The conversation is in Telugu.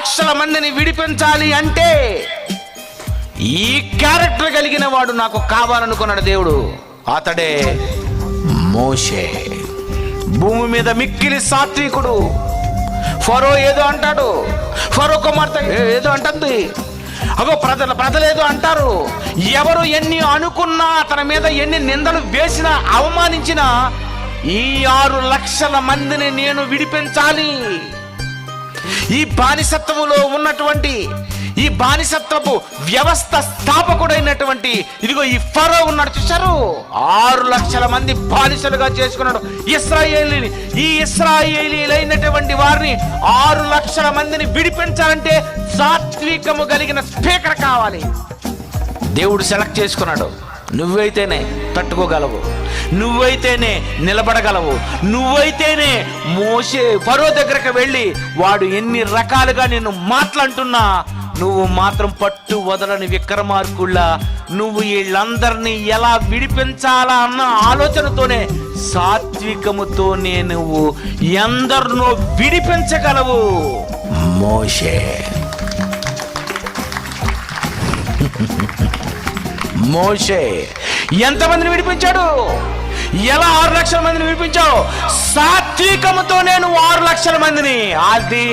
లక్షల మందిని విడిపించాలి అంటే ఈ క్యారెక్టర్ కలిగిన వాడు నాకు కావాలనుకున్నాడు దేవుడు. అతడే మోషే. భూమి మీద మిక్కిలి సాత్వికుడు. ఫరో ఏదో అంటాడు. ఫరో కుమార్తె ఏదో అంటుంది. అగో ప్రజలు ప్రజలు ఏదో అంటారు. ఎవరు ఎన్ని అనుకున్నా అతని మీద ఎన్ని నిందలు వేసినా అవమానించినా ఈ ఆరు లక్షల మందిని నేను విడిపించాలి. ఈ బానిసత్వములో ఉన్నటువంటి ఈ బానిసత్వపు వ్యవస్థ స్థాపకుడైనటువంటి ఇదిగో ఈ ఫరో ఉన్నాడు చూశారు? ఆరు లక్షల మంది బానిసలుగా చేసుకున్నాడు ఇస్రాయేలీని. ఈ ఇస్రాయేలీలైనటువంటి వారిని ఆరు లక్షల మందిని విడిపించాలంటే సాత్వికము కలిగిన స్పీకర్ కావాలి. దేవుడు సెలెక్ట్ చేసుకున్నాడు. నువ్వైతేనే తట్టుకోగలవు. నువ్వైతేనే నిలబడగలవు. నువ్వైతేనే మోసే ఫరో దగ్గరకు వెళ్ళి వాడు ఎన్ని రకాలుగా నిన్ను మాట్లాడుతున్నా నువ్వు మాత్రం పట్టు వదలని విక్రమార్కుళ్ళ నువ్వు వీళ్ళందరినీ ఎలా విడిపించాలా అన్న ఆలోచనతోనే సాత్వికముతోనే నువ్వు ఎందరినో విడిపించగలవు. మోషే. మోషే ఎంతమందిని విడిపించాడు? ఎలా ఆరు లక్షల మందిని విడిపించావు? సాత్వికముతో నేను ఆరు లక్షల మందిని. అది